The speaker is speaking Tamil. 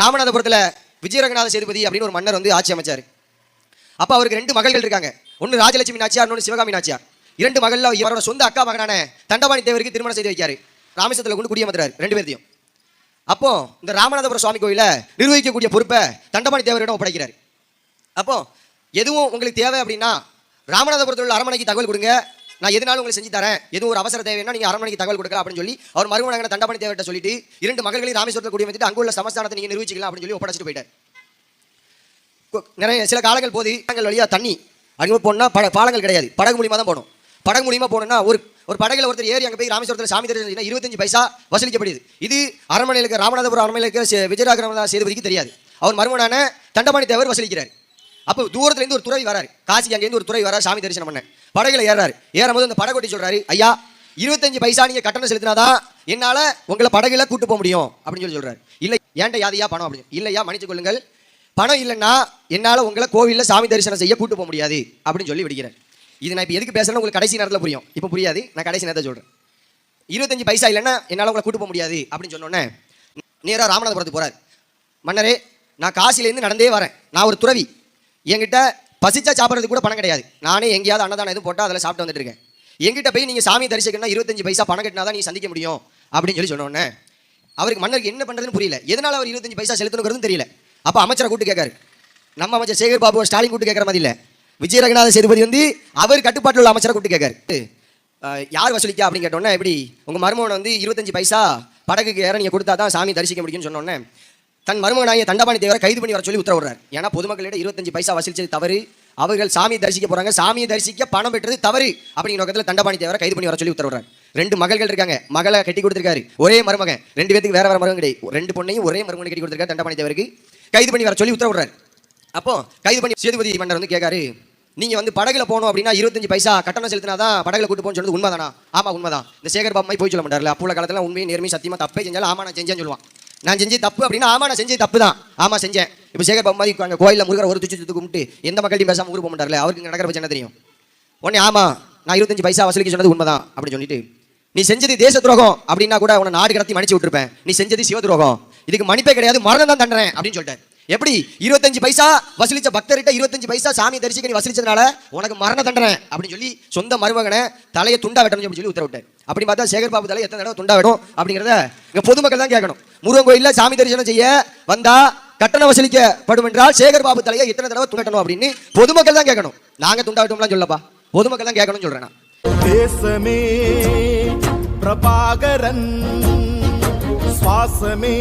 ராமநாதபுரத்தில் விஜயரங்கநாத சேதுபதி அப்படின்னு ஒரு மன்னர் வந்து ஆட்சி அமைச்சார். அப்போ அவருக்கு ரெண்டு மகள்கள் இருக்காங்க. ஒன்று ராஜலட்சுமி நாச்சியார் இன்னொன்று சிவகாமி நாச்சியார். இரண்டு மகளில் இவரோட சொந்த அக்கா மகனான தண்டபாணி தேவருக்கு திருமணம் செய்து வைக்காரு. ராமேஸ்வரத்தில் கொண்டு குடியமர்த்துறாரு ரெண்டு பேர்த்தையும். அப்போ இந்த ராமநாதபுரம் சுவாமி கோயிலை நிர்வகிக்கக்கூடிய பொறுப்பை தண்டபாணி தேவரிடம் ஒப்படைக்கிறார். அப்போ எதுவும் உங்களுக்கு தேவை அப்படின்னா ராமநாதபுரத்தில் உள்ள அரமனைக்கு தகவல் கொடுங்க. நான் எதுனாலும் உங்களுக்கு செஞ்சு தரேன். எதுவும் ஒரு அவசர தேவைன்னா நீங்க அரண்மனைக்கு தகவல் கொடுக்கலாம் அப்படின்னு சொல்லி அவர் மருமகனான தண்டபாணி தேவையிட்ட சொல்லிட்டு இரண்டு மகள்களையும் ராமேஸ்வரத்தில் குடியமர்த்திட்டு அங்குள்ள சமஸ்தானத்தை நீங்க நிர்வகிக்கலாம் அப்படின்னு சொல்லி ஒப்படைச்சிட்டு போயிட்டார். நிறைய சில காலங்கள் போது நாங்கள் வழியா தண்ணி அங்கே போனால் பட பாலங்கள் கிடையாது. படகு மூலியமா தான் போனோம். படகு மூலியமா போனோம்னா ஒரு ஒரு படகுல ஒருத்தர் ஏறி அங்கே போய் ராமேஸ்வரத்தில் சாமி தரிசனம் இருபத்தஞ்சு பைசா வசூலிக்கப்படுது. இது அரண்மனையில் ராமநாதபுரம் அரண்மனையில் இருக்க சி- சேதுபதிக்கு தெரியாது. அவர் மருமனான தண்டபாணி தேவர் வசூலிக்கிறார். அப்போ தூரத்துலேருந்து ஒரு துறவி வராரு. காசிக்கு அங்கேருந்து ஒரு துறவி வராரு சாமி தரிசனம் பண்ண. படகுல ஏறாரு ஏறும்போது அந்த படகொட்டி சொல்றாரு ஐயா இருபத்தஞ்சு பைசா நீங்க கட்டணம் செலுத்தினாதான் என்னால உங்களை படகுல கூட்டு போக முடியும். அப்படின்னு சொல்லி சொல்றாரு. இல்லை ஏன்டா யாதையா பணம்? அப்படின்னு. இல்லையா மன்னிச்சு கொள்ளுங்கள். பணம் இல்லைன்னா என்னால் உங்களை கோவிலில் சாமி தரிசனம் செய்ய கூட்டு போக முடியாது. அப்படின்னு சொல்லி விடுகிறேன் இது நான் இப்போ எதுக்கு பேசுறேன்னு உங்களுக்கு கடைசி நேரத்தில் புரியும். இப்போ புரியாது. நான் கடைசி நேரத்தை சொல்கிறேன் இருபத்தஞ்சு பைசா இல்லைன்னா என்னால் உங்களை கூட்டு போக முடியாது அப்படின்னு சொன்னோன்னே நேராக ராமநாதபுரத்துக்கு போகிறார் மன்னரே நான் காசிலேருந்து நடந்தே வரேன். நான் ஒரு துறவி. என்கிட்ட பசிச்சா சாப்பிட்றதுக்கு கூட பணம் கிடையாது. நானே எங்கேயாவது அன்னதானம் எதுவும் போட்டால் அதில் சாப்பிட்டு வந்துட்டு இருக்கேன். போய் நீங்கள் சாமி தரிசிக்கணும்னா இருபத்தஞ்சு பைசா பணம் கட்டினா தான் நீ சந்திக்க முடியும் அப்படின்னு சொல்லி சொன்னோன்னே அவருக்கு மன்னருக்கு என்ன பண்ணுறதுன்னு புரியல. எதனால் அவர் இருபத்தஞ்சு பைசா செலுத்தணுங்கிறதும் தெரியல. அப்போ அமைச்சரை கூட்டு கேட்காரு. நம்ம அமைச்சர் சேகர் பாபு ஸ்டாலின் கூட்டு கேட்குற மாதிரி இல்லை. விஜய் ரங்கநாத சேதுபதி வந்து அவர் கட்டுப்பாட்டில் உள்ள அமைச்சரை கூட்டு கேட்காரு. யார் வசூலிக்கா அப்படின்னு கேட்டோன்னே எப்படி உங்கள் மருமகனை வந்து இருபத்தஞ்சு பைசா படகுக்கு ஏற நீங்கள் கொடுத்தா தான் சாமி தரிசிக்க முடியும்னு சொன்னோன்னே தன் மருமகனாகிய தண்டபாணி தேவரை கைது பண்ணி வர சொல்லி உத்தரவிடுறார். ஏன்னா பொதுமக்களிடம் இருபத்தஞ்சு பைசா வசூலிச்சது தவறு. அவர்கள் சாமியை தரிசிக்க போறாங்க. சாமியை தரிசிக்க பணம் பெற்றது தவறு. அப்படிங்கிற நோக்கத்தில் தண்டபாணி தேவரை கைது பண்ணி வர சொல்லி உத்தரவிடுறாரு. ரெண்டு மகள்கள் இருக்காங்க. மகளை கட்டி கொடுத்துருக்காரு. ஒரே மருமகன். ரெண்டு பேத்துக்கு வேற வேற மருமகன் கிடையாது. ரெண்டு பொண்ணையும் ஒரே மருமகனை கட்டி கொடுத்துருக்காரு தண்டபாணி தேவருக்கு. கைது பண்ணி வர சொல்லி உத்தரவிடுறாரு. அப்போ கைது பண்ணி சேதுபதி மன்னர் வந்து கேட்காரு நீங்கள் வந்து படகுல போகணும் அப்படின்னா இருபத்தஞ்சு பைசா கட்டணம் செலுத்தினா தான் படகுல கூட்டு போகணும்னு சொன்னது உண்மைதானா? ஆமா உண்மைதான். இந்த சேகர் பாபு போய் சொல்ல மாட்டார்ல. அப்போ உள்ள காலத்தில் உண்மையை நேர்மையை சத்தியமாக தப்பே செஞ்சாலும் ஆமா நான் செஞ்சேன்னு சொல்லுவான். நான் செஞ்சு தப்பு அப்படின்னா ஆமா நான் செஞ்சது தப்பு தான் ஆமா செஞ்சேன். இப்போ சேகர் பாபு மாதிரி அங்கே கோயிலில் முருகர் ஒரு துச்சு துத்து கும்பிட்டு எந்த மக்கள்கிட்டையும் பேசாமல் ஊருக்கு போக மாட்டார்ல? அவருக்கு நடக்கிற பிரச்சனை தெரியும். உடனே ஆமா நான் இருபத்தஞ்சு பைசா வசூலிக்க சொன்னது உண்மைதான் அப்படின்னு சொல்லிட்டு நீ செஞ்சது தேச துரோகம் அப்படின்னா கூட உன நாடு கடத்தி மன்னிச்சு விட்டுருப்பேன். நீ செஞ்சது சிவ துரோகம். இதுக்கு மன்னிப்பே கிடையாது மரணம் தான் தண்டனை அப்படின்னு சொல்லிட்டேன் எப்படி? இருபத்தஞ்சு பைசா வசூலிச்ச பக்தர்கிட்ட இருபத்தஞ்சு பைசா சாமி தரிசிக்க நீ வசூலிச்சதுனால உனக்கு மரண தண்டனை அப்படின்னு சொல்லி சொந்த மருமகனை தலையை துண்டா வெட்டணும் அப்படின்னு சொல்லி உத்தரவிட்டேன் அப்படி பார்த்தா சேகர் பாபு தலை எத்தனை தடவை துண்டா வேணும் அப்படிங்கிறத இங்கே பொதுமக்கள் தான் கேட்கணும். முருகன் கோயில்ல சாமி தரிசனம் செய்ய வந்தா கட்டணம் வசூலிக்கப்படும் என்றால் சேகர் பாபு தலையை எத்தனை தடவை துண்டட்டணும் அப்படின்னு பொதுமக்கள் தான் கேட்கணும். நாங்க துண்டாட்டோம்லாம் சொல்லப்பா. பொதுமக்கள் தான் கேட்கணும்னு சொல்றேன் தேசமே பிரபாகரன் சுவாசமே